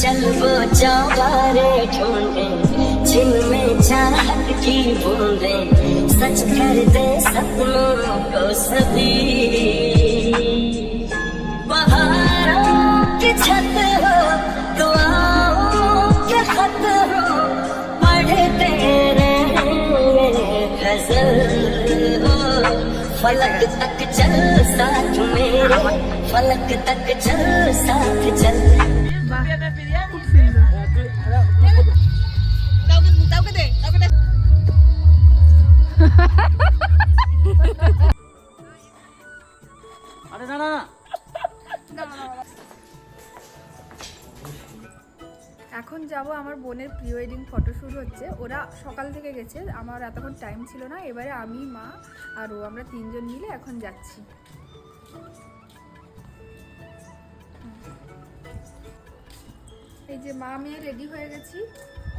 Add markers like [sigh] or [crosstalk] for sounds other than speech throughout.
चल वो चौबारे ढूंढे जिनमें चाहत की बूंदे सच कर दे सपनों को सभी की छत पढ़ते रहेंगे गज़ल फलक तक चल साथ मेरे। फलक तक चल साथ चल বাহ খুব সুন্দর আরে না না না এখন যাব আমার বোনের প্রি ওয়েডিং ফটোশ্যুট হচ্ছে ওরা সকাল থেকে গেছে আমার এতক্ষণ টাইম ছিল না এবারে আমি মা আর ও আমরা তিনজন মিলে এখন যাচ্ছি যে মা মেয়ে রেডি হয়ে গেছি।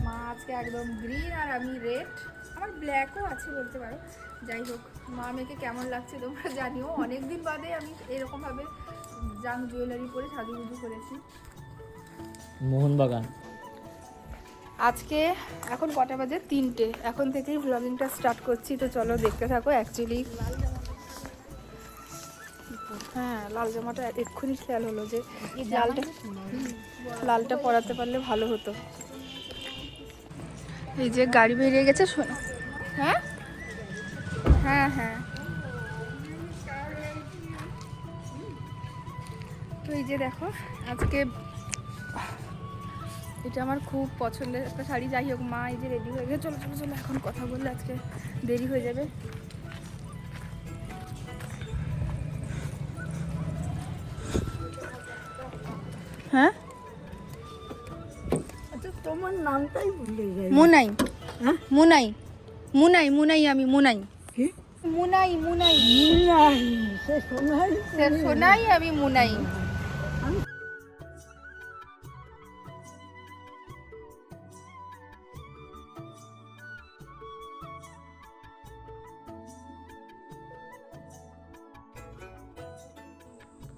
মা আজকে একদম গ্রিন আর আমি রেড আমার ব্ল্যাকও আছে বলতে পারো। যাই হোক মা মেয়েকে কেমন লাগছে তোমরা [laughs] জানিও। অনেক দিন বাদে আমি এরকমভাবে জাং জুয়েলারি পরে সাজুগুজু করেছি। মোহনবাগান। আজকে এখন কটা বাজে? তিনটে। এখন থেকেই ব্লগিংটা স্টার্ট করছি। তো চলো দেখতে থাকো। অ্যাকচুয়ালি হ্যাঁ লাল জামাটা এক্ষুনি খেয়াল হলো যে লালটা লালটা পরাতে পারলে ভালো হতো। এই যে গাড়ি বেরিয়ে গেছে শোনো হ্যাঁ? হ্যাঁ হ্যাঁ। তো এই যে দেখো আজকে এটা আমার খুব পছন্দের একটা শাড়ি। যাই হোক মা এই যে রেডি হয়ে গেছে। চলো চলো চলো এখন কথা বললে আজকে দেরি হয়ে যাবে। হ্যাঁ আচ্ছা তোমার নামটাই ভুলে যাই মুনাই হ্যাঁ? মুনাই মুনাই মুনাই আমি মুনাই কি? মুনাই মুনাই নাই সে শোনাই সে সোনাই আমি মুনাই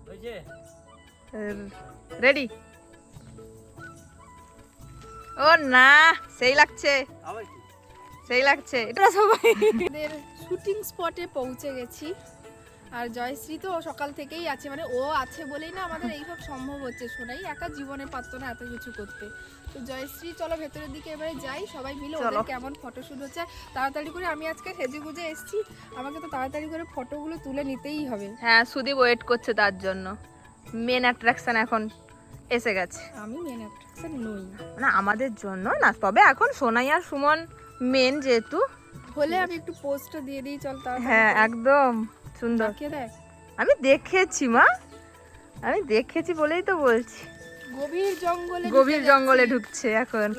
ওই যে রেডি ও না সেই লাগছে। সেই লাগছে এটা সবাই। শুটিং স্পটে পৌঁছে গেছি। আর জয়শ্রী তো সকাল থেকেই আছে মানে ও আছে বলেই না আমাদের এইসব সম্ভব হচ্ছে শোনাই। একা জীবনে পারতো না এত কিছু করতে। তো জয়শ্রী চলো ভেতরের দিকে এবারে যাই সবাই মিলে ওদের কেমন ফটো ফটোশুট হচ্ছে। তাড়াতাড়ি করে আমি আজকে সেজে গুজে এসেছি। আমাকে তো তাড়াতাড়ি করে ফটোগুলো তুলে নিতেই হবে। হ্যাঁ সুদীপ ওয়েট করছে তার জন্য। মেন অ্যাট্রাকশন এখন এসে গেছে। আমি মেন অ্যাট্রাকশন নই। মানে আমাদের জন্য না তবে এখন সোনাই আর সুমন মেন যেহেতু। হলে আমি একটু পোস্টটা দিয়ে দিই চল হ্যাঁ একদম সুন্দর। দেখ? আমি দেখেছি মা আমি দেখেছি বলেই তো বলছি। গভীর জঙ্গলে গভীর জঙ্গলে ঢুকছে এখন।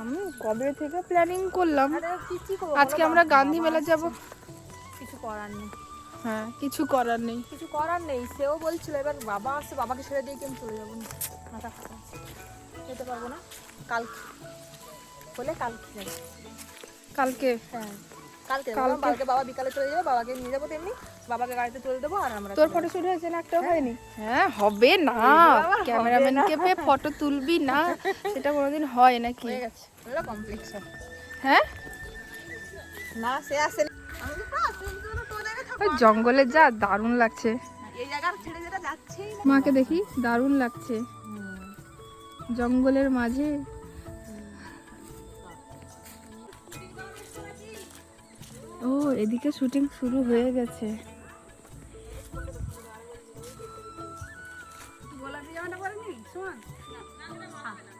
আমি কবে থেকে প্ল্যানিং করলাম? আজকে আমরা গান্ধী মেলা যাব। কিছু করার নেই। হ্যাঁ কিছু করার নেই। কিছু করার নেই সেও বলছিল এবার বাবা আসছে বাবাকে ছেড়ে দিয়ে কি আমি চলে যাব। না মাথা ফাটা যেতে পারব না? কাল হলে কালকে যাব। কালকে? হ্যাঁ। কালকে কালকে- কালকে? কালকে বাবা বিকালে চলে যাবে বাবাকে নিয়ে যাব তেমনি। বাবাকে গাড়িতে তুলে দেবো আর আমরা তোর ফটো শুট হয়েছে না? একটা হয়নি? হ্যাঁ হবে না। ক্যামেরাম্যানকে পেয়ে ফটো তুলবি না সেটা কোনোদিন হয় নাকি? হয়ে গেছে। কমপ্লিট হ্যাঁ। না সে আসে ওই জঙ্গলে যা দারুণ লাগছে। এই জায়গা ছেড়ে যেটা যাচ্ছেই না। মাকে দেখি দারুণ লাগছে। জঙ্গলের মাঝে। ও এদিকে শুটিং শুরু হয়ে গেছে।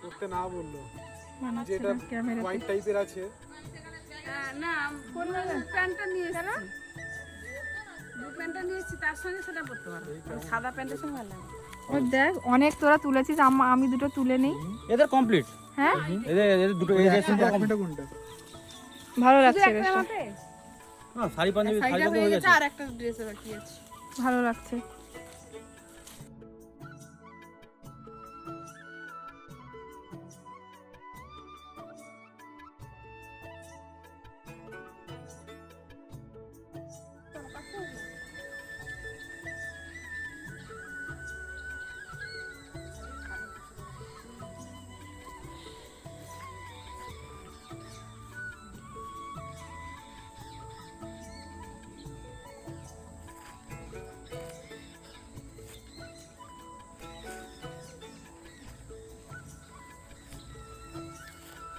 করতে না বলল। যেটা ক্যামেরা হোয়াইট টাইপের আছে। প্যান্টটা নিয়েছি ব্লু প্যান্টটা নিয়েছি তার সঙ্গে সেটা পরতে পারব। সাদা প্যান্টের সঙ্গে ভালো লাগে ও দেখ অনেক তোরা তুলেছিস আমি দুটো তুলে নেই। এদের কমপ্লিট হ্যাঁ? এদের এদের দুটো এই ড্রেসিং তো কোনটা? ভালো লাগছে বেশ। না শাড়ি পাঞ্জাবি শাড়ি শাড়িটা হয়ে গেছে গেছে। আর একটা ড্রেসে বাকি আছে। ভালো লাগছে।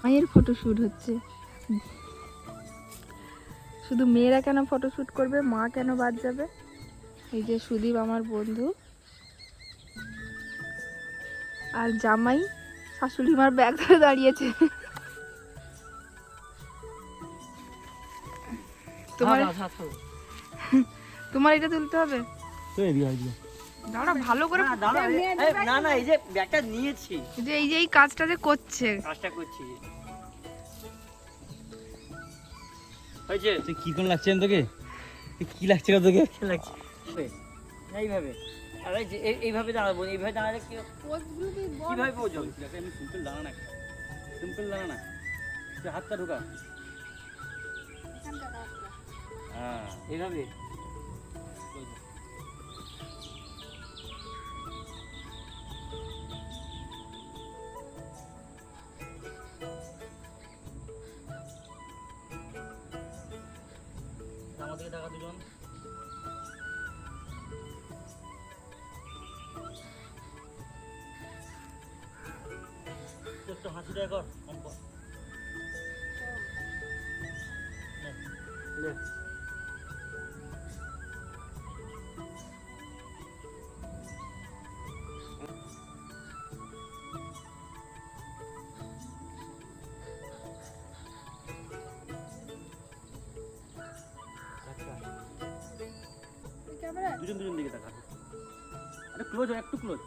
মায়ের ফটোশ্যুট হচ্ছে। শুধু মেয়েরা কেন ফটোশ্যুট করবে মা কেন বাদ যাবে? এই যে সুদীপ আমার বন্ধু। আর জামাই শাশুড়ি মার ব্যাগ ধরে দাঁড়িয়েছে। তোমার তোমার এটা তুলতে হবে? দাঁড়া ভালো করে না না এই যে ব্যাগটা নিয়েছি। যে এই যে এই কাজটা যে করছে। কাজটা করছি। হয়েছে? তুই কি কোন লাগছে তোকে? তুই কি লাগছে তোকে? কি লাগছে? এইভাবে। আরে যে এই- এইভাবে দাঁড়াবো এইভাবে দাঁড়ালে কি কীভাবে পৌঁছাবো? আমি সিম্পল দাঁড়া না। সিম্পল দাঁড়া না। তুই হাতটা ঢোকা। হ্যাঁ। এইভাবে? একটু হাসিটা কর অঙ্ক। নে, নে। আচ্ছা ক্যামেরা দুজন দুজন দিকে তাকা আরে ক্লোজ একটু ক্লোজ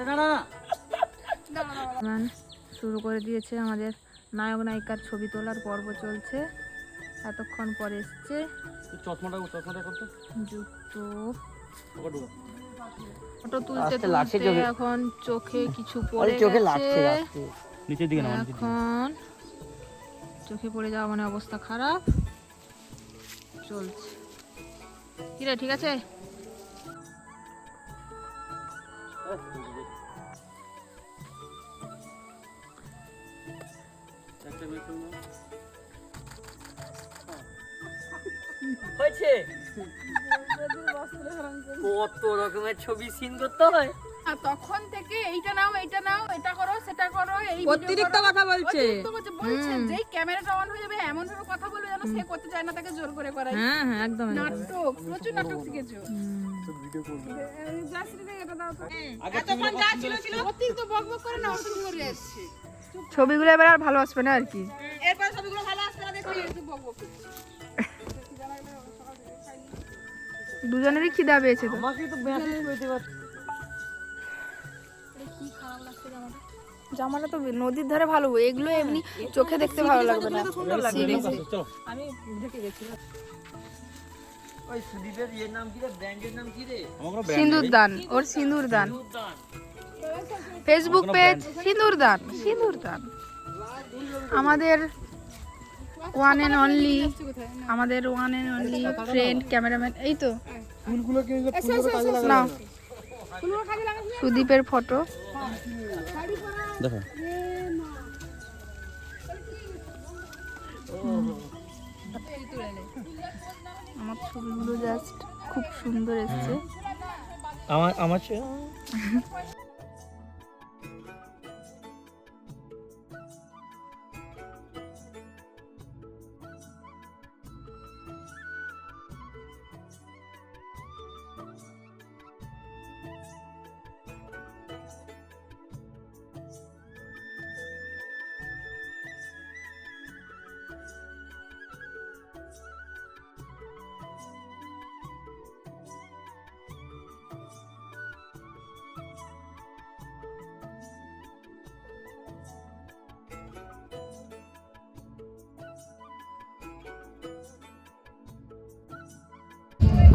আরে না না না শুরু করে দিয়েছে আমাদের নায়ক নায়িকার ছবি তোলার পর্ব চলছে। এতক্ষণ পরে এসছে চশমাটা চশমাটা করতো যুক্ত। ফটো তুলতে তুলতে চোখে। এখন চোখে কিছু পড়ে চোখে লাগছে নিচের দিকে না এখন চোখে পড়ে যাওয়া মানে অবস্থা খারাপ। চলছে। কিরে ঠিক আছে? কত রকমের ছবি সিন করতে হয়। আর তখন থেকে এইটা নাও এইটা নাও এটা করো সেটা করো এই অতিরিক্ত কথা বলছে। বলছে যেই ক্যামেরাটা অন হয়ে যাবে এমন ভাবে কথা বলবে যেন সে করতে চায় না তাকে জোর করে করাই। হ্যাঁ হ্যাঁ একদম। নাটক প্রচুর নাটক শিখেছো। ছবিগুলো এবার আর ভালো আসবে না আর কি। এরপর ছবিগুলো ভালো আসবে না দেখবি দুজনেরই খিদা পেয়েছে তো। আমাকে তো মেসেজ করতে পারছি জামাটা তো নদীর ধারে ভালো এগুলো এমনি চোখে দেখতে ভালো লাগবে না। আমি ঢেকে গেছি ওই সুদীপের ইয়ের নাম কি রে? ব্র্যান্ডের নাম কি রে? নেই। দান ওর সিঁদুর দান। ফেসবুক পেজ সিঁদুর দান সিঁদুর দান। আমাদের ওয়ান এন্ড অনলি আমাদের one and only friend cameraman এই তো। না সুদীপের ফটো দেখো। আমার ছবিগুলো জাস্ট খুব সুন্দর এসছে। আমার আমার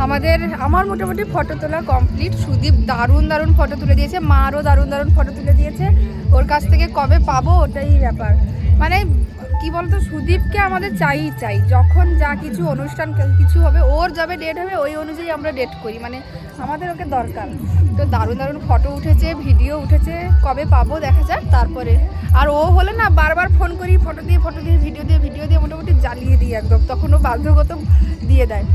আমাদের, আমার মোটামুটি ফটো তোলা কমপ্লিট সুদীপ দারুণ দারুণ ফটো তুলে দিয়েছে, মারও দারুণ দারুণ ফটো তুলে দিয়েছে। ওর কাছ থেকে কবে পাবো ওটাই ব্যাপার। মানে কি বলতো, সুদীপকে আমাদের চাই চাই। যখন যা কিছু অনুষ্ঠান, কিছু হবে, ওর যাবে ডেট হবে, ওই অনুযায়ী আমরা ডেট করি। মানে আমাদের ওকে দরকার। তো দারুণ দারুণ ফটো উঠেছে ভিডিও উঠেছে, কবে পাবো দেখা যাক, তারপরে। আর ও হলে না, বারবার ফোন করি ফটো দিয়ে ফটো দিয়ে ভিডিও দিয়ে ভিডিও দিয়ে মোটামুটি জ্বালিয়ে দিই একদম। তখন ও বাধ্যগত দিয়ে দেয়।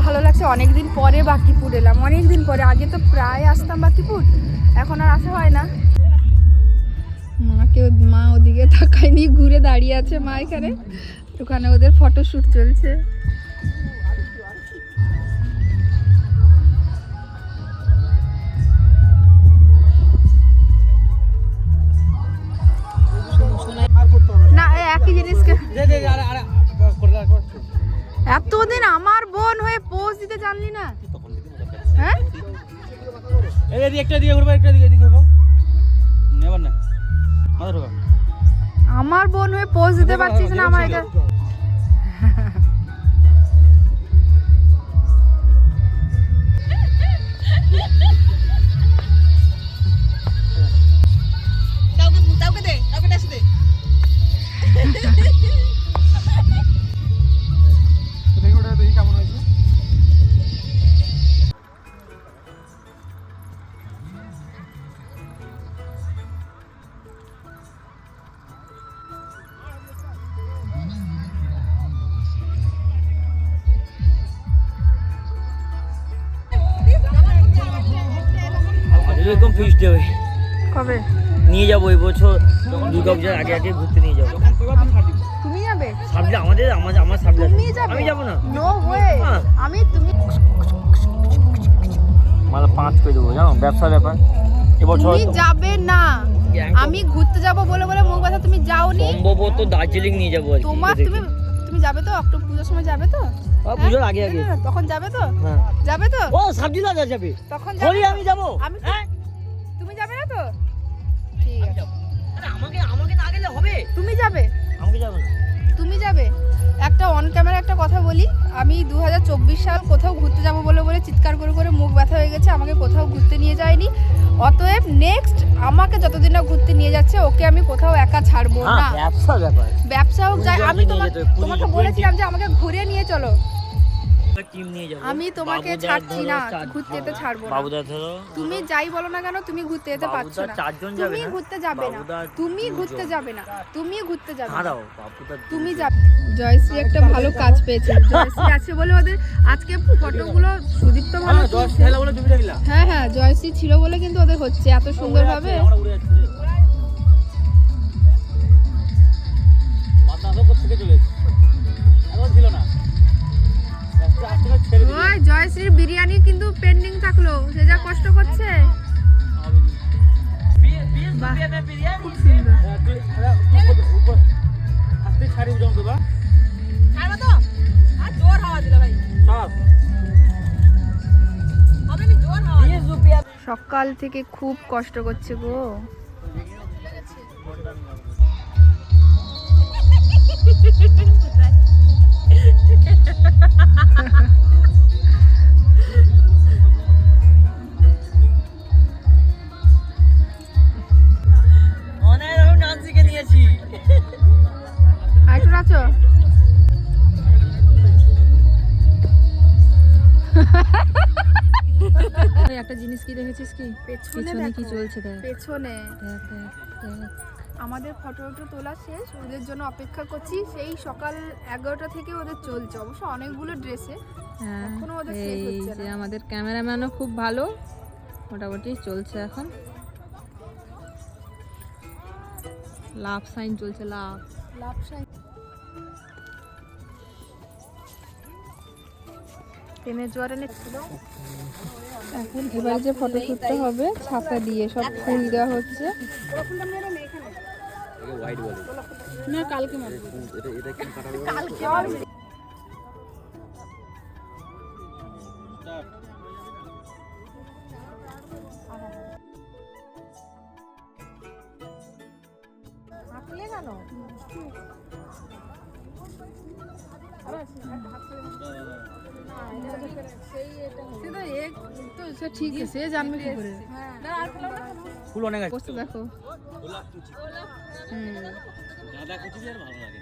ভালো লাগছে অনেক দিন পরে বাকিপুর এলাম অনেক দিন পরে আগে তো প্রায় আসতাম বাকিপুর এখন আর আসা হয় না মাকে ও- মা ওদিকে তাকায়নি ঘুরে দাঁড়িয়ে আছে মা এখানে ওখানে ওদের ফটোশ্যুট চলছে না একই জিনিসকে এতদিন আমার বোন হয়ে জানলি না? হ্যাঁ? এই এদিকে একটা দিকে ঘুরবো একটা দিকে এদিকে ঘুরবো। নেবার না। মাথা ঢোকা। আমার বোন হয়ে পোজ দিতে পারছিস না আমার এটা যাব এই বছর দুর্গা পূজার আগে আগে ঘুরতে নিয়ে যাব। তুমি যাবে? সাবলে আমাদের আমার আমার সাবলে আমি যাব না। নো ওয়ে হ্যাঁ। আমি তুমি মালা পাঁচ করে দেবো জানো? ব্যবসার ব্যাপার। এবছর তুমি যাবে না। আমি ঘুরতে যাব বলে বলে মুখ ব্যথা তুমি যাওনি? সম্ভবত দার্জিলিং নিয়ে যাব তোমার তুমি তুমি যাবে তো? অক্টোবর পুজোর সময় যাবে তো? আ, পুজোর আগে আগে। হ্যাঁ, তখন যাবে তো? হ্যাঁ। যাবে তো? ও সাবজি দাদা যাবে। তখন আমি যাব। আমি আমাকে আমাকে না গেলে হবে? তুমি যাবে? আমাকে যাব না। তুমি যাবে? একটা অন ক্যামেরা একটা কথা বলি। আমি দু হাজার চব্বিশ সাল কোথাও ঘুরতে যাব বলে বলে চিৎকার করে করে মুখ ব্যথা হয়ে গেছে আমাকে কোথাও ঘুরতে নিয়ে যায়নি। অতএব নেক্সট আমাকে যতদিন না ঘুরতে নিয়ে যাচ্ছে ওকে আমি কোথাও একা ছাড়বো হ্যাঁ না। ব্যবসা হোক যাই আমি তোমাকে যেতে হবে, পুজো তোমাকে 20 বলেছিলাম যে আমাকে ঘুরে নিয়ে চলো। আমি তোমাকে ছাড়ছি না ঘুরতে যেতে ছাড়বো না। বাবুদা ধরো। তুমি যাই বলো না কেন তুমি ঘুরতে যেতে পারছ না। চারজন যাবে তুমি ঘুরতে যাবে না। তুমি ঘুরতে যাবে না। তুমি ঘুরতে যাবে না। দাঁড়াও বাবুদা তুমি যাবে জয়শ্রী একটা ভালো কাজ পেয়েছে। জয়শ্রী আছে বলে ওদের আজকে ফটোগুলো সুদীপ তো ভালো হ্যাঁ হ্যাঁ হ্যাঁ জয়শ্রী ছিল বলে কিন্তু ওদের হচ্ছে। এত সুন্দরভাবে জয়শ্রীর বিরিয়ানি কিন্তু পেন্ডিং থাকল। সে যা কষ্ট করছে। খুব সুন্দর। আস্তে ছাড়ি জম তো বা ছাড়বা তো? আর জোর হাওয়া দিলে ভাই। সব। হবে নি? জোর হাওয়া সকাল থেকে খুব কষ্ট করছে গো। কি? পেছনে কি চলছে? দেখ। পেছনে। দেখ দেখ দেখ। আমাদের তোলা শেষ। ওদের জন্য অপেক্ষা করছি। সেই সকাল এগারোটা থেকে ওদের চলছে। অবশ্য অনেকগুলো ড্রেসে। হ্যাঁ এখনও ওদের শেষ হচ্ছে না। আমাদের ক্যামেরাম্যানও খুব ভালো। মোটামুটি চলছে এখন। লাভ সাইন চলছে লাভ। লাভ সাই প্রেমের জোয়ারে এখন এবারে যে ফটো শুটটা হবে ছাতা দিয়ে সব ফুল দেওয়া হচ্ছে। না কালকে মনে ঠিক আছে জানবে কি করে। ফুল অনেক আছে। বসে দেখো। আর ভালো লাগে